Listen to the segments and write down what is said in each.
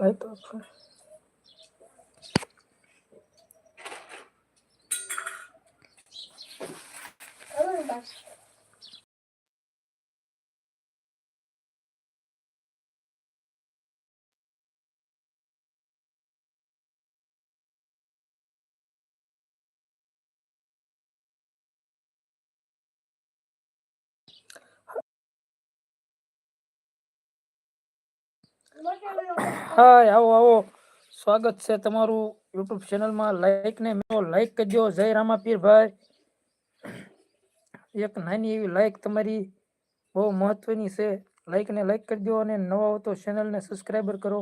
это же. Oh, my gosh. હાય આવો આવો. સ્વાગત છે તમારું યુટ્યુબ ચેનલમાં લાઈક ને મેં લાઈક કરજો. જય રામાપીરભાઈ એક નાની એવી લાઈક તમારી બહુ મહત્વની છે. લાઈક ને લાઈક કરજો અને નવા હો તો ચેનલને સબસ્ક્રાઈબર કરો.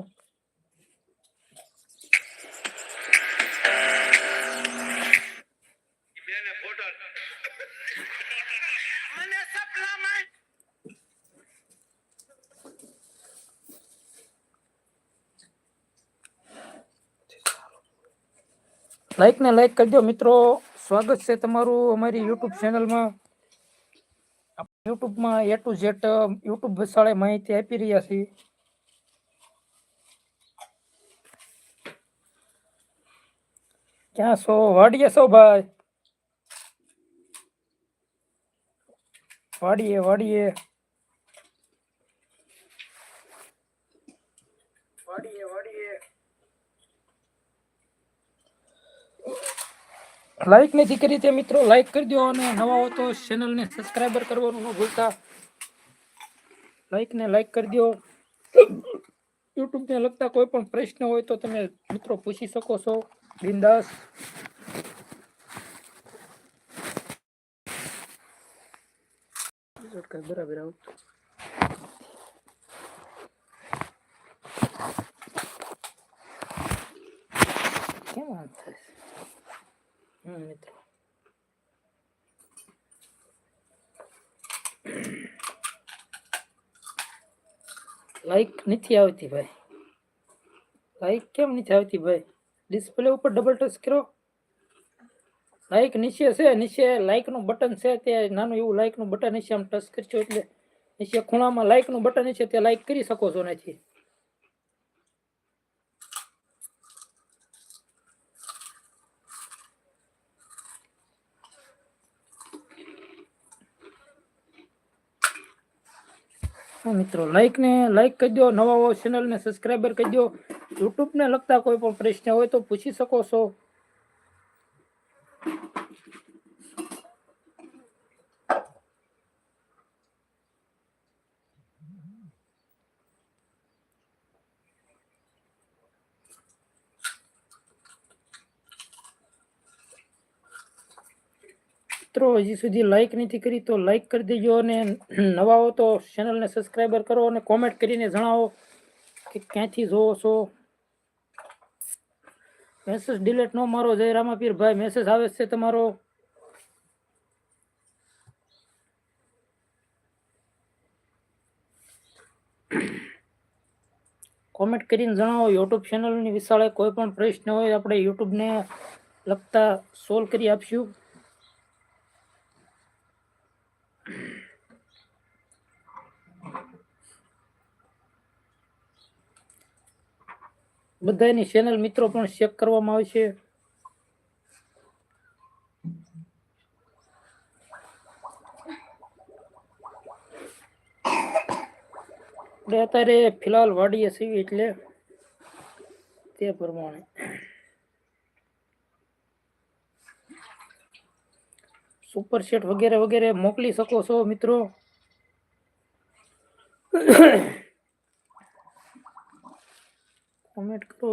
લાઈક ને લાઈક કરજો મિત્રો. સ્વાગત છે તમારું અમારી યુટ્યુબ ચેનલમાં યુટ્યુબમાં એ ટુ ઝેડ યુટ્યુબ વિશાળે માહિતી આપી રહ્યા છીએ. ક્યાં છો? વાડીએ છો ભાઈ? વાડીએ વાડીએ વાડીએ લાઈક નથી કરી તે મિત્રો લાઈક કરી દો અને નવા હો તો ચેનલને સબસ્ક્રાઈબર કરવાનું ન ભૂલતા. લાઈક ને લાઈક કરી દો. યુટ્યુબને લગતા કોઈ પણ પ્રશ્ન હોય તો તમે મિત્રો પૂછી શકો છો. બિંદાસ. બરાબર આવું કેમ આમ થાય છે? હમ મિત્રો લાઈક નથી આવતી ભાઈ. લાઈક કેમ નથી આવતી ભાઈ? ડિસ્પ્લે ઉપર ડબલ ટચ કરો. લાઈક નીચે છે, નીચે લાઈકનું બટન છે, તે નાનું એવું લાઈકનું બટન નીચે આમ ટચ કરશો એટલે નીચે ખૂણામાં લાઈકનું બટન છે તે લાઈક કરી શકો છો નથી મિત્રો. લાઈક ને લાઈક કરી દો. નવા ચેનલને સબસ્ક્રાઈબર કરી દો. યુટ્યુબને લગતા કોઈ પણ પ્રશ્ન હોય તો પૂછી શકો છો. મિત્રો, હજી સુધી લાઈક નથી કરી તો લાઈક કરી દેજો અને નવા હો તો ચેનલને સબસ્ક્રાઈબર કરો અને કોમેન્ટ કરીને જણાવો કે ક્યાંથી જોવો છો. મેસેજ ડિલેટ ન મારો જય રામાપીર ભાઈ. મેસેજ આવે છે તમારો? કોમેન્ટ કરીને જણાવો. યુટ્યુબ ચેનલની વિશાળે કોઈ પણ પ્રશ્ન હોય, આપણે યુટ્યુબને લગતા સોલ્વ કરી આપશું. બધાની ચેનલ મિત્રો પણ ચેક કરવામાં આવશે. આપણે અત્યારે ફિલહાલ વાડીએ છીએ એટલે તે પ્રમાણે. સુપર સેટ વગેરે વગેરે મોકલી શકો છો મિત્રો. કોમેન્ટ કરો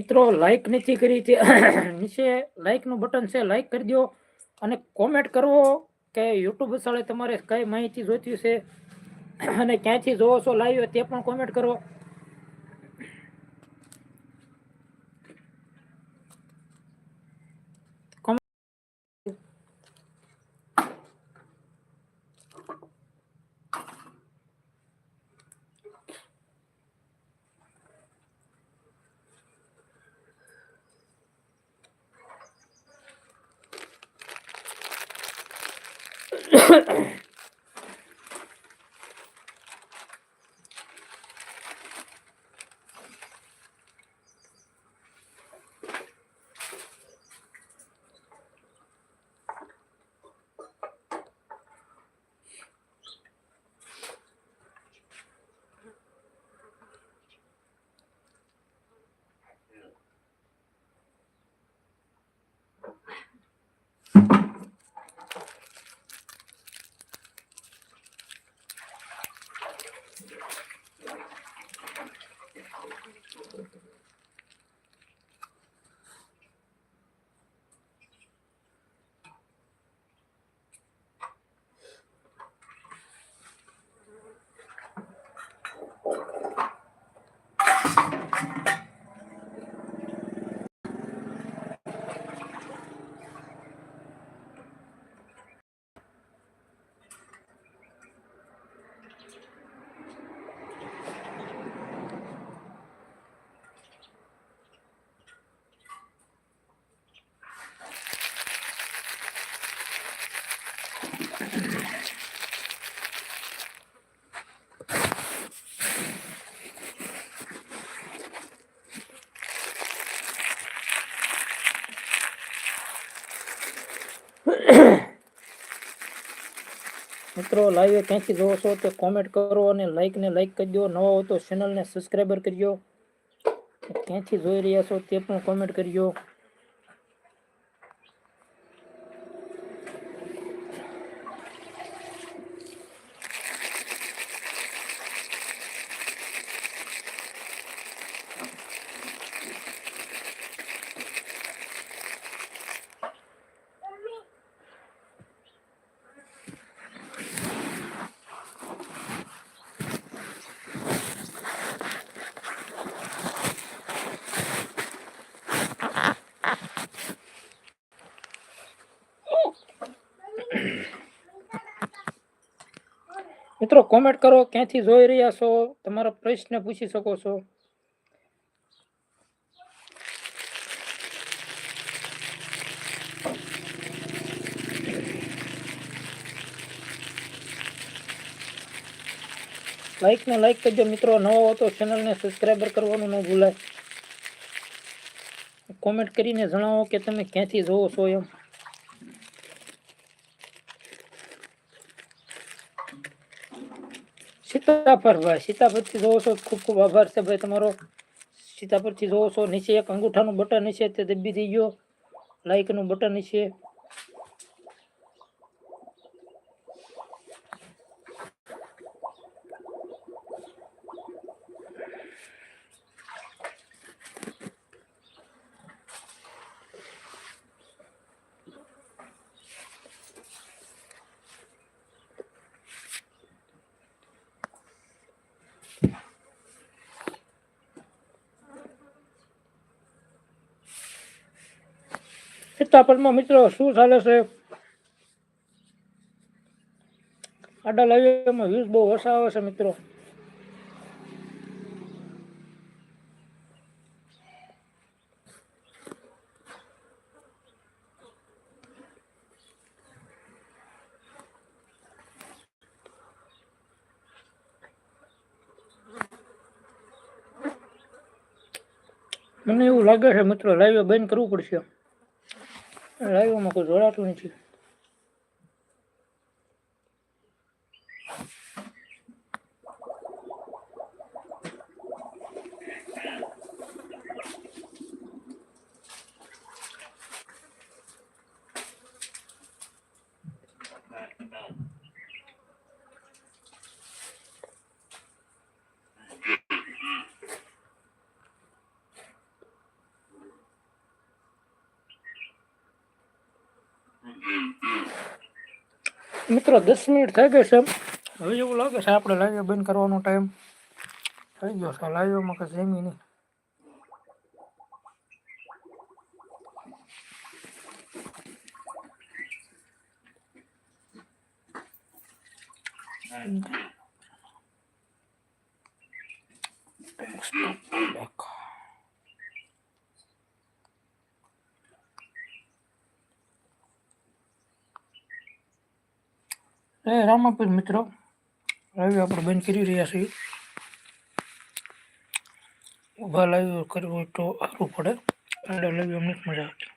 મિત્રો લાઈક નથી કરી તે નીચે લાઈકનું બટન છે લાઈક કરી દો અને કોમેન્ટ કરવો કે યુટ્યુબ સાળે તમારે કઈ માહિતી જોઈતી છે અને ક્યાંથી જોવો છો લાઈવ તે પણ કોમેન્ટ કરો. Ha. મિત્રો, લાઈવ ક્યાંથી જોવો છો તે કોમેન્ટ કરો અને લાઈક ને લાઈક કરજો. નવા હો તો ચેનલને સબસ્ક્રાઈબર કરજો. ક્યાંથી જોઈ રહ્યા છો તે પણ કોમેન્ટ કરજો. મિત્રો કોમેન્ટ કરો, ક્યાંથી જોઈ રહ્યા છો? તમારો પ્રશ્ન પૂછી શકો છો. લાઈક ને લાઈક કરજો મિત્રો, નવો હો તો ચેનલને સબસ્ક્રાઈબર કરવાનું ન ભૂલાય. કોમેન્ટ કરીને જણાવો કે તમે ક્યાંથી જોવો છો એમ. સીતાફળ ભાઈ સીતાફળથી જોવો છો ખૂબ ખૂબ આભાર છે ભાઈ તમારો. સીતાફળથી જોવો છો નીચે એક અંગૂઠાનું બટન છે, તે દબી થઈ ગયો લાઈકનું બટન છે. સીતાફળમાં મિત્રો શું ચાલે છે? આડા લાવીમાં વ્યૂઝ બહુ ઓછા આવે છે મિત્રો. મને એવું લાગે છે મિત્રો, લાઈવ બંધ કરવું પડશે. લાઈવમાં કોઈ જોડાતું નથી. મિત્રો દસ મિનિટ થઈ ગઈ છે. હવે એવું લાગે છે આપણે લાઈવ બંધ કરવાનો ટાઈમ થઈ ગયો છે લાઈવમાં કંઈ જમી નહીં. Stop back. એ રામાપીર મિત્રો લાઈવ આપણે બંધ કરી રહ્યા છીએ. ઊભા લાઈવ કરવું તો સારું પડે. એટલે લાઈવ અમને મજા આવતી